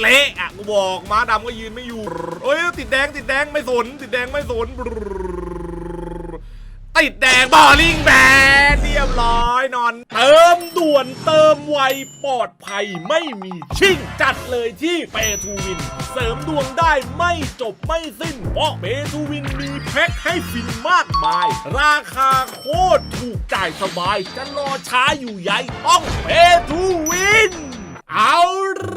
เละอะกูบอกม้าดำก็ยืนไม่อยู่เอ้ยติดแดงติดแดงไม่สน ติดแดงไม่สนติดแดงบอลลิงแบนเรียบร้อย เติมด่วนเติมไวปลอดภัยไม่มีชิ่ง จัดเลยที่เปทูวิน เสริมดวงได้ไม่จบไม่สิ้น เพราะเปทูวินมีแพ็คให้ฟินมากมาย ราคาโคตรถูกจ่ายสบาย จะรอช้าอยู่ใหญ่ต้องเปทูวิน เอา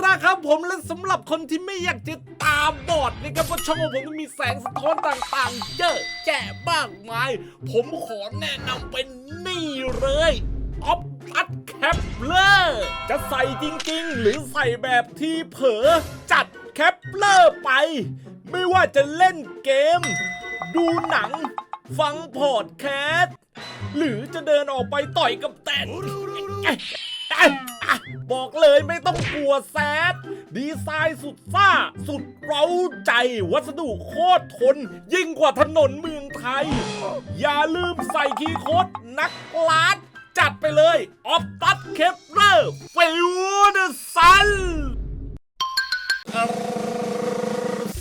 ละครับผมและสำหรับคนที่ไม่อยากจะตาบอดนะครับเพราะช่องของผมมันมีแสงสะท้อนต่างๆ เยอะแยะมากมาย ผมขอแนะนำเป็นนี่เลยอ อัดแคปเลอร์ จะใส่จริงๆ หรือใส่แบบที่เผลอจัดแคปเลอร์ไป ไม่ว่าจะเล่นเกม ดูหนัง ฟังพอดแคสต์หรือจะเดินออกไปต่อยกับแตนบอกเลยไม่ต้องกลัวแซด ดีไซน์สุดซ่า สุดเร้าใจ วัสดุโคตรทน ยิ่งกว่าถนนเมืองไทย อย่าลืมใส่คีย์โค้ดนักลัด เลยออฟตัดเคปเลอร์ฟิวเดอร์ซัน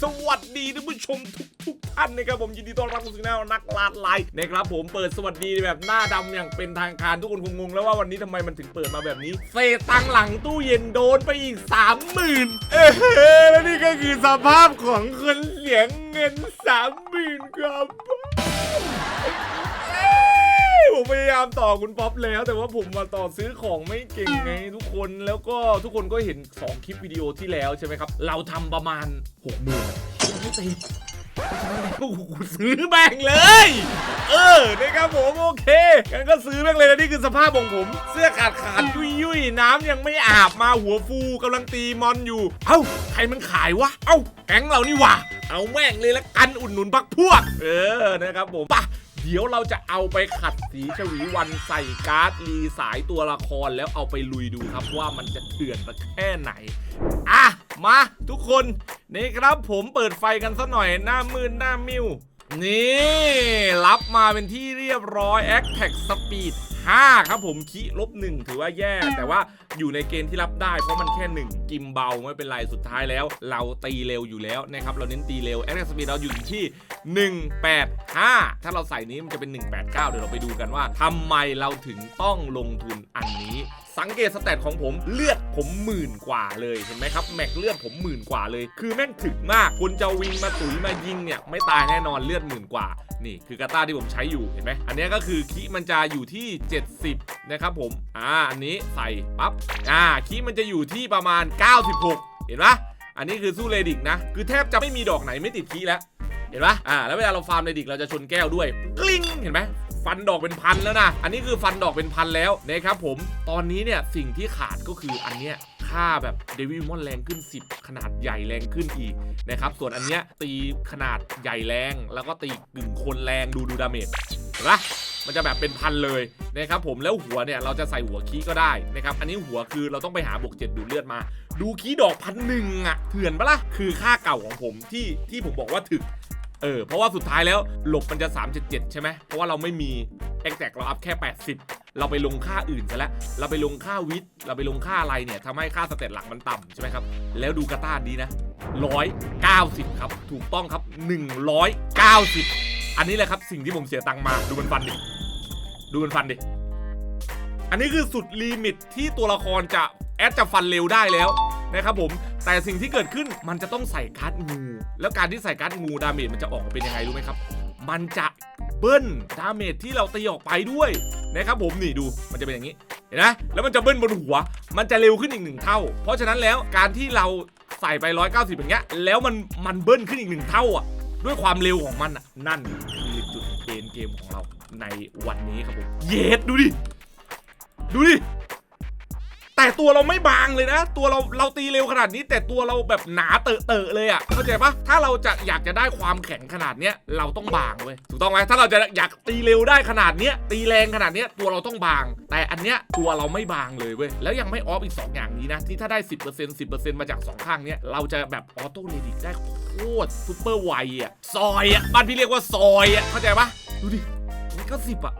สวัสดีท่านผู้ชมทุกทุกท่านนะครับผมยินดีต้อนรับเข้าสู่แนวนักลาดไลน์นะครับผมเปิดสวัสดีแบบหน้าดำอย่างเป็นทางการทุกคนคงงงแล้วว่าวันนี้ทำไมมันถึงเปิดมาแบบนี้เศษตังหลังตู้เย็นโดนไปอีกสามหมื่นเอ้แล้วนี่ก็คือสภาพของคนเสียงเงินสามหมื่นครับ ผมพยายามต่อคุณป๊อปแล้ว แต่ว่าผมมาต่อซื้อของไม่เก่งไงทุกคนแล้วก็ทุกคนก็เห็น 2 คลิปวิดีโอที่แล้วใช่ไหมครับ เราทำประมาณ6 0 0 0 0ไม่ติดกูซื้อแม่งเลย เออนะครับผมโอเคงั้นก็ซื้อแม่งเลยนะนี่คือสภาพของผม เสื้อขาดขาดยุยยุยน้ำยังไม่อาบมาหัวฟูกำลังตีมอนอยู่ เอ้าใครมันขายวะ เอ้าแก๊งเรานี่หว่า เอาแม่งเลยละกันอุดหนุนพักพวก เออนะครับผมปะ เดี๋ยวเราจะเอาไปขัดสีชวีวันใส่การ์ดรีสายตัวละครแล้วเอาไปลุยดูครับว่ามันจะเถื่อนมาแค่ไหน อะ มาทุกคนนี่ครับผมเปิดไฟกันสักหน่อยหน้ามืดหน้ามิวนี่ รับมาเป็นที่เรียบร้อยแอคแท็กสปีด 5 ครับผมคิลบหนึ่งถือว่าแย่ แต่ว่าอยู่ในเกณฑ์ที่รับได้เพราะมันแค่ 1 กิมเบาไม่เป็นไรสุดท้ายแล้ว เราตีเร็วอยู่แล้วนะครับเราเน้นตีเร็วแอคสปีดเราอยู่ที่ 185 ถ้าเราใส่นี้มันจะเป็น 189 เดี๋ยวเราไปดูกันว่าทำไมเราถึงต้องลงทุนอันนี้สังเกตสแตทของผมเลือดผมหมื่นกว่าเลยเห็นไหมครับแม็กเลือดผมหมื่นกว่าเลย คือแม่งถึกมากคนจะวิงมาตุ๋ยมายิงเนี่ยไม่ตายแน่นอนเลือดหมื่นกว่า นี่คือกาตาที่ผมใช้อยู่เห็นไหมอันนี้ก็คือคีมันจะอยู่ที่ 70 นะครับผมอ่าอันนี้ใส่ปั๊บอ่าคีมันจะอยู่ที่ประมาณ 96 เห็นปะอันนี้คือสู้เรดิกนะ คือแทบจะไม่มีดอกไหนไม่ติดคีแล้วเห็นปะอ่า แล้วเวลาเราฟาร์มในดิกเราจะชนแก้วด้วย กลิ้ง เห็นไหม ฟันดอกเป็นพันแล้วนะ อันนี้คือฟันดอกเป็นพันแล้วนะครับผม ตอนนี้เนี่ยสิ่งที่ขาดก็คืออันเนี้ยค่าแบบเดวิลมอนแรงขึ้น 10 ขนาดใหญ่แรงขึ้นอีกนะครับ ส่วนอันเนี้ยตีขนาดใหญ่แรง แล้วก็ตีกึ่งคนแรงดูดูดาเมจเห็นปะมันจะแบบเป็นพันเลยนะครับผมแล้วหัวเนี่ยเราจะใส่หัวคีก็ได้นะครับอันนี้หัวคือเราต้องไปหาบวกเจ็ดดูเลือดมา ดูคีดอกพันหนึ่งอะเถื่อนปะล่ะคือค่าเก่าของผมที่ที่ผมบอกว่าถึก เออ เพราะว่าสุดท้ายแล้วหลบมันจะ 377 ใช่ไหม เพราะว่าเราไม่มี e x a c t เราอัพแค่ 80 เราไปลงค่าอื่นซะแล้ว เราไปลงค่าวิทเราไปลงค่าอะไรเนี่ยทำให้ค่าสเตตหลักมันต่ำใช่ไหมครับ แล้วดูกระต้านดีนะ 190 ครับ ถูกต้องครับ 190 อันนี้แหละครับสิ่งที่ผมเสียตังค์มา ดูมันฟันดิ ดูมันฟันดิ อันนี้คือสุดลิมิตที่ตัวละครจะ แอดจะฟันเร็วได้แล้วนะครับผม แต่สิ่งที่เกิดขึ้นมันจะต้องใส่การ์ดงู แล้วการที่ใส่การ์ดงูดาเมจมันจะออกมาเป็นยังไงรู้ไหมครับ มันจะเบิ้ลดาเมจที่เราตีออกไปด้วยนะครับผมนี่ดูมันจะเป็นอย่างนี้เห็นไหมแล้วมันจะเบิ้ลบนหัว มันจะเร็วขึ้นอีกหนึ่งเท่า เพราะฉะนั้นแล้วการที่เราใส่ไป 190อย่างเงี้ยแล้วมันมันเบิ้ลขึ้นอีกหนึ่งเท่าอะด้วยความเร็วของมันอะนั่นคือจุดเกณฑ์เกมของเราในวันนี้ครับผมเยสดูดิ ดูดิ แต่ตัวเราไม่บางเลยนะ ตัวเราเราตีเร็วขนาดนี้ แต่ตัวเราแบบหนาเตอะเตอะเลยอะ่ะเข้าใจปะถ้าเราจะอยากจะได้ความแข็งขนาดเนี้ยเราต้องบางเว้ยถูกต้องไหมถ้าเราจะอยากตีเร็วได้ขนาดเนี้ยตีแรงขนาดเนี้ยตัวเราต้องบาง แต่อันเนี้ยตัวเราไม่บางเลยเว้ยแล้วยังไม่ออฟอีก 2 อย่างนี้นะที่ถ้าได้ 10% 10%มาจาก 2 ข้างเนี้ยเราจะแบบออโต้เรดิกได้โคตรซูเปอร์ไวอะ่ะซอยอะ่ะบ้านพี่เรียกว่าซอยอะ่ะเข้าใจปะดูดินี่ก็สิบอะ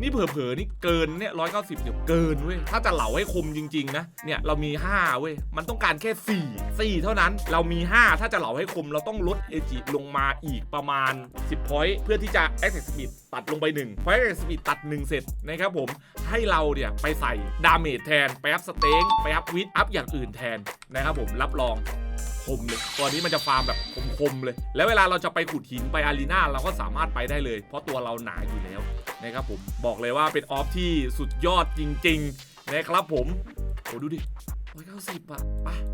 นี่เผลอๆนี่เกินเนี่ยร้อยเก้าสิบเดี๋ยวเกินเว้ย ถ้าจะเหลาให้คมจริง ๆ นะ เนี่ยเรามี 5 เว้ย มันต้องการแค่ 4 4 เท่านั้น เรามี 5 ถ้าจะเหลาให้คมเราต้องลดเอจิลงมาอีกประมาณ 10 point เพื่อที่จะ attack speed ตัดลงไป1พอ attack speed ตัด 1 เสร็จนะครับผม ให้เราเนี่ยไปใส่ดาเมจแทน ไปอัพสเต็งไปอัพวิทอัพอย่างอื่นแทนนะครับผม รับรองคมเลยตัวนี้มันจะฟาร์มแบบคมๆเลย แล้วเวลาเราจะไปขุดหินไปอารีนาเราก็สามารถไปได้เลย เพราะตัวเราหนาอยู่แล้ว นะครับผมบอกเลยว่าเป็นออฟที่สุดยอดจริงๆนะครับผมโอ้ดูดิร้อยเก้าสิบอะ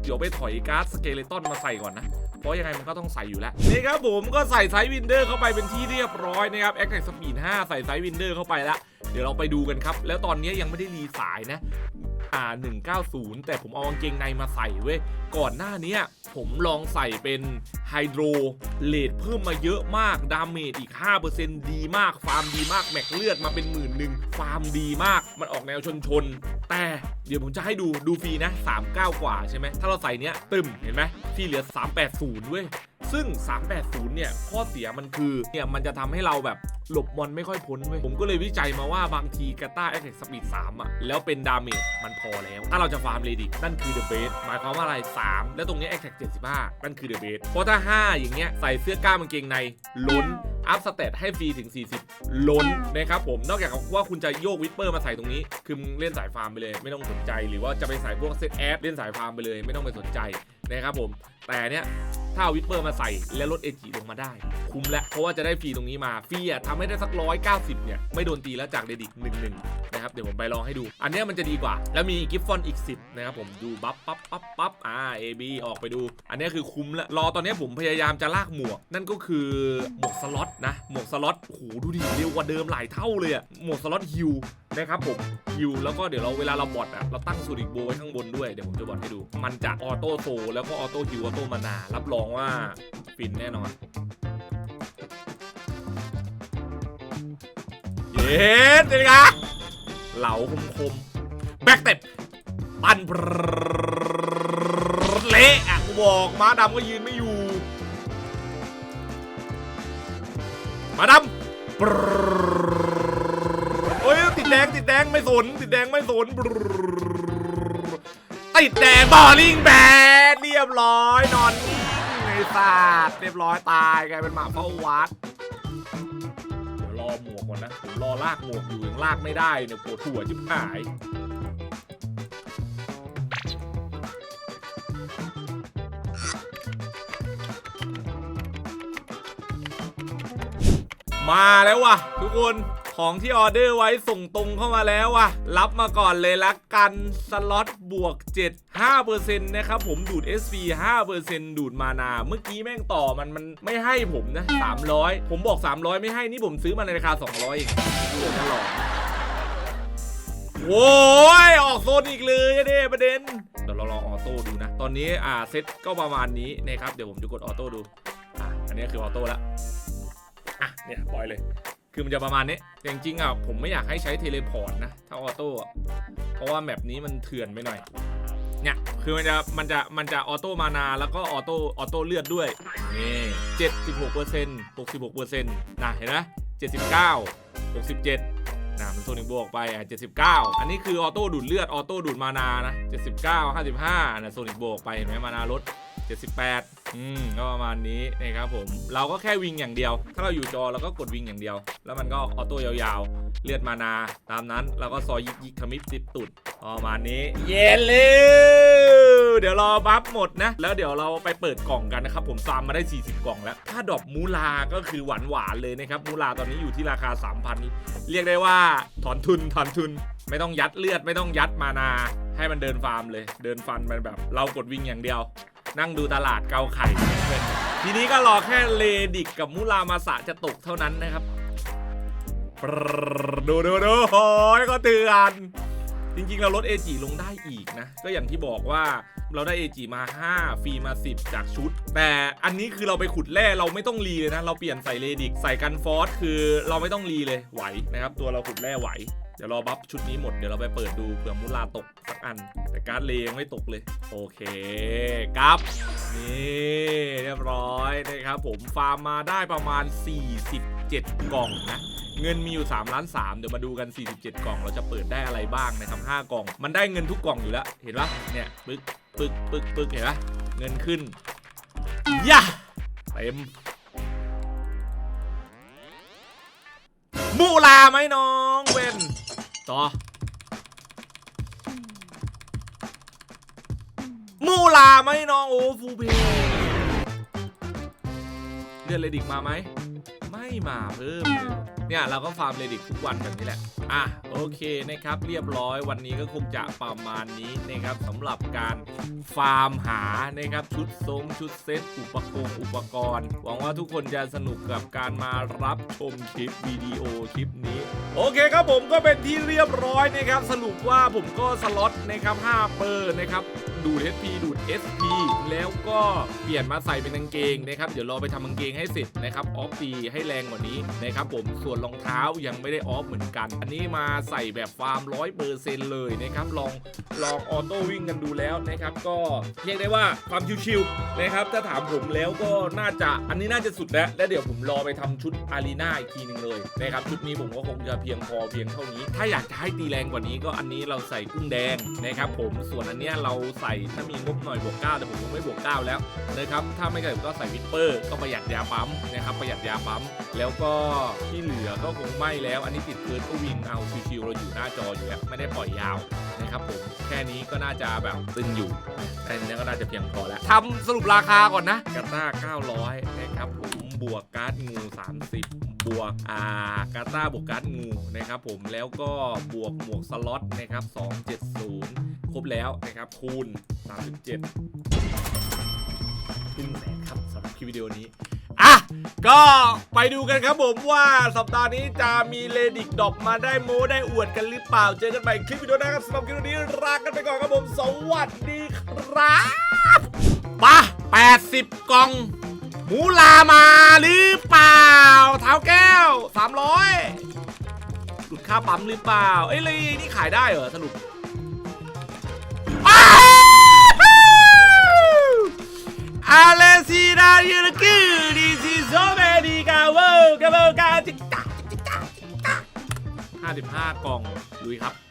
เดี๋ยวไปถอยการ์ดสเกเลตันมาใส่ก่อนนะ เพราะยังไงมันก็ต้องใส่อยู่แล้ว นี่ครับผมก็ใส่ไซส์วินเดอร์เข้าไปเป็นที่เรียบร้อยนะครับแอคแท็กสปีด5ใส่ไซส์วินเดอร์เข้าไปแล้ว เดี๋ยวเราไปดูกันครับ แล้วตอนนี้ยังไม่ได้รีสายนะอ่า190 แต่ผมเอากางเกงในมาใส่เว้ย ก่อนหน้านี้ผมลองใส่เป็นไฮโดรเลดเพิ่มมาเยอะมาก ดาเมจอีก 5%ดีมาก ฟาร์มดีมาก แม็กเลือดมาเป็นหมื่นหนึ่ง ฟาร์มดีมาก มันออกแนวชนชน แต่เดี๋ยวผมจะให้ดู ดูฟรีนะ 39 กว่าใช่ไหม ถ้าเราใส่เนี้ยตึมเห็นไหมฟรีเหลือ 380 เว้ย ซึ่ง 380 เนี่ย ข้อเสียมันคือ เนี่ย มันจะทำให้เราแบบหลบมอนไม่ค่อยพ้นเว้ย ผมก็เลยวิจัยมาว่าบางทีกาต้าแอคแท็กสปีด3อะ แล้วเป็นดาเมจมันพอแล้ว ถ้าเราจะฟาร์มเลยดิ นั่นคือเดอะเบสหมายความว่าอะไร 3 แล้วตรงนี้แอคแท็ก75นั่นคือเดอะเบสเพราะถ้า 5 อย่างเงี้ย ใส่เสื้อกล้ามกางเกงในล้นอัพสเตตให้ฟรีถึง 40 ล้นนะครับผม นอกจากว่าคุณจะโยกวิปเปอร์มาใส่ตรงนี้ คือมึงเล่นสายฟาร์มไปเลย ไม่ต้องสนใจ หรือว่าจะไปใส่พวกเซตแอปเล่นสายฟาร์มไปเลย ไม่ต้องไปสนใจนะครับผม แต่เนี้ย ถ้าวิปเปอร์มาใส่และลดเอจิลงมาได้ คุ้มแล้วเพราะว่าจะได้ฟรีตรงนี้มาฟรีอะทำให้ได้สักร้อยเก้าสิบเนี่ยไม่โดนตีแล้วจากเดดิกหนึ่งหนึ่งนะครับเดี๋ยวผมไปลองให้ดู อันนี้มันจะดีกว่า แล้วมีกิฟฟอนอีก 10 นะครับผมดูบัฟปั๊บปั๊บปั๊บอ่า AB ออกไปดู อันนี้คือคุ้มแล้วรอตอนนี้ผมพยายามจะลากหมวก นั่นก็คือหมวกสล็อตนะ หมวกสล็อตโหดูดิเร็วกว่าเดิมหลายเท่าเลยอะหมวกสล็อตฮิวนะครับผมฮิวแล้วก็เดี๋ยวเราเวลาเราบอทอะเราตั้งสูดิกโบไว้ข้างบนด้วยเดี๋ยวผมจะบอทให้ดู มันจะออโต้โซแล้วก็ออโต้ฮิวออโต้มานา รับรองว่าฟินแน่นอนเย็ดเป็นไง เหลาคมคมแบ็กเต็ปปันพรรเละอะกูบอกม้าดำก็ยืนไม่อยู่ม้าดำปรเฮ้ยติดแดงติดแดงไม่สน ติดแดงไม่สนติดแดงบอลลิงแบดเรียบร้อยนอนนิ่งไอ้สัตว์เรียบร้อยตายกลายเป็นหมาเฝ้าวัด เดี๋ยวรอหมวกก่อนนะผมรอลากหมวกอยู่ยังลากไม่ได้เนี่ยปวดหัวจิบหายมาแล้วว่ะทุกคน ของที่ออเดอร์ไว้ส่งตรงเข้ามาแล้วว่ะรับมาก่อนเลยละกันสล็อตบวก 7 5%นะครับผมดูด SV 5%ดูดมานา เมื่อกี้แม่งต่อมันมันไม่ให้ผมนะ 300 ผมบอก 300 ไม่ให้นี่ผมซื้อมาในราคา 200เองดูตลอดโว้ยออกโซนอีกเลยเด้ประเด็น เดี๋ยวเราลองออโต้ดูนะ ตอนนี้อ่าเซ็ตก็ประมาณนี้นะครับ เดี๋ยวผมจะกดออโต้ดู อะ อันนี้คือออโต้ละอะเนี่ยปล่อยเลย คือมันจะประมาณนี้แต่จริงๆอะผมไม่อยากให้ใช้เทเลพอร์ตนะ ถ้าออโต้เพราะว่าแมปนี้มันเถื่อนไปหน่อยเนี่ยคือมันจะมันจะมันจะออโต้มานาแล้วก็ออโต้ออโต้เลือดด้วยนี่เจ็ดสิบหกเปอร์เซ็นต์หกสิบหกเปอร์เซ็นต์นะเห็นไหมเจ็ดสิบเก้าหกสิบเจ็ดนะมันโซนิกบวกไปอะเจ็ดสิบเก้าอันนี้คือออโต้ดูดเลือดออโต้ดูดมานานะเจ็ดสิบเก้าห้าสิบห้านะโซนิกบวกไปเห็นไหมมานาลด 78 อืมก็ประมาณนี้นะครับผม เราก็แค่วิ่งอย่างเดียว ถ้าเราอยู่จอเราก็กดวิ่งอย่างเดียว แล้วมันก็ออโต้ยาวๆ เลือดมานาตามนั้นเราก็ซอยยิกยิกขมิบติดตุดประมาณนี้ เย็นเลยเดี๋ยวรอบัฟหมดนะ แล้วเดี๋ยวเราไปเปิดกล่องกันนะครับ ผมซามมาได้ 40 กล่องแล้ว ถ้าดอกมูลาก็คือหวานหวานๆเลยนะครับ มูลาตอนนี้อยู่ที่ราคา 3,000 เรียกได้ว่าถอนทุนถอนทุน ไม่ต้องยัดเลือดไม่ต้องยัดมานา ให้มันเดินฟาร์มเลย เดินฟันมันแบบ เรากดวิ่งอย่างเดียว นั่งดูตลาดเกาไข่เพื่อนทีนี้ก็รอแค่เลดิกกับมุรามาสะจะตกเท่านั้นนะครับดูดูดูโอ้ยก็เตือนจริงๆ เราลดเอจิลงได้อีกนะ ก็อย่างที่บอกว่าเราได้เอจิมา 5 ฟรีมา 10 จากชุด แต่อันนี้คือเราไปขุดแร่เราไม่ต้องรีเลยนะ เราเปลี่ยนใส่เลดิก ใส่กันฟอสคือเราไม่ต้องรีเลยไหวนะครับ ตัวเราขุดแร่ไหว เดี๋ยวรอบัฟชุดนี้หมด เดี๋ยวเราไปเปิดดูเผื่อมุลาตกสักอัน แต่การ์ดเลยังไม่ตกเลย โอเคครับ นี่เรียบร้อยนะครับผมฟาร์มมาได้ประมาณ 47 กล่องนะเงินมีอยู่3ล้าน3เดี๋ยวมาดูกัน 47 กล่อง เราจะเปิดได้อะไรบ้างนะครับ5กล่อง มันได้เงินทุกกล่องอยู่แล้ว เห็นปะเนี่ยปึกปึกปึกปึกเห็นปะเงินขึ้นยะเต็มมูลาไหมน้องเวน ต่อมูลาไหมน้องโอ้ฟูเพเลือดเลดิกมาไหม ไม่มาเพิ่มเลยเนี่ย เราก็ฟาร์มเลดิกทุกวันแบบนี้แหละ อะ โอเคนะครับเรียบร้อยวันนี้ก็คงจะประมาณนี้นะครับสำหรับการฟาร์มหานะครับชุดทรงชุดเซตอุปกรณ์อุปกรณ์ หวังว่าทุกคนจะสนุกกับการมารับชมคลิปวิดีโอคลิปนี้ โอเคครับผมก็เป็นที่เรียบร้อยนะครับสรุปว่าผมก็สล็อตนะครับ5เปอร์นะครับดูด HP ดูด SP แล้วก็เปลี่ยนมาใส่เป็นกางเกงนะครับเดี๋ยวรอไปทำกางเกงให้เสร็จนะครับออฟตีให้แรงกว่านี้นะครับผมส่วนรองเท้ายังไม่ได้ออฟเหมือนกัน อันนี้มาใส่แบบฟาร์มร้อยเปอร์เซ็นต์เลยนะครับลองลองออโต้วิ่งกันดูแล้วนะครับก็เรียกได้ว่าความชิวๆนะครับถ้าถามผมแล้วก็น่าจะอันนี้น่าจะสุดแล้วแล้วเดี๋ยวผมรอไปทำชุดอารีนาอีกทีหนึ่งเลยนะครับชุดนี้ผมก็คงจะเพียงพอเพียงเท่านี้ ถ้าอยากจะให้ตีแรงกว่านี้ก็อันนี้เราใส่กุ้งแดงนะครับผมส่วนอันเนี้ยเราใส่ถ้ามีงบหน่อยบวกเก้าแต่ผมยังไม่บวกเก้าแล้วนะครับถ้าไม่เกิดก็ใส่วิปเปอร์ ก็ประหยัดยาปั๊มนะครับประหยัดยาปั๊มแล้วก็ที่เหลือก็คงไม่แล้ว อันนี้ติดเกินก็วิ่งเอาชิวๆเราอยู่หน้าจออยู่แล้วไม่ได้ปล่อยยาวนะครับผมแค่นี้ก็น่าจะแบบตึงอยู่แค่นี้ก็น่าจะเพียงพอแล้วทำสรุปราคาก่อนนะกาต้า900นะครับผมบวกการ์ดงู 30บวกอ่ากาต้าบวกการ์ดงูนะครับผมแล้วก็บวกหมวกสล็อตนะครับ270 ครบแล้วนะครับคูณ 37ครึ่งแสนครับสำหรับคลิปวิดีโอนี้ อะ ก็ไปดูกันครับผมว่าสัปดาห์นี้จะมีเลดิกดอกมาได้โมได้อวดกันหรือเปล่า เจอกันใหม่คลิปวิดีโอหน้าครับสำหรับคลิปวิดีโอนี้ลากันไปก่อนครับผม สวัสดีครับปะ80 กล่อง หมูลามาหรือเปล่า เท้าแก้ว 300หลุดค่าปั๊มหรือเปล่า เอ้ยเลยนี่ขายได้เหรอสรุป อาเลซีนายูรกูดิซิโซเมดิกาเวอร์กาเวกาจิกกาจิกกาจิกกา55กล่องลุยครับ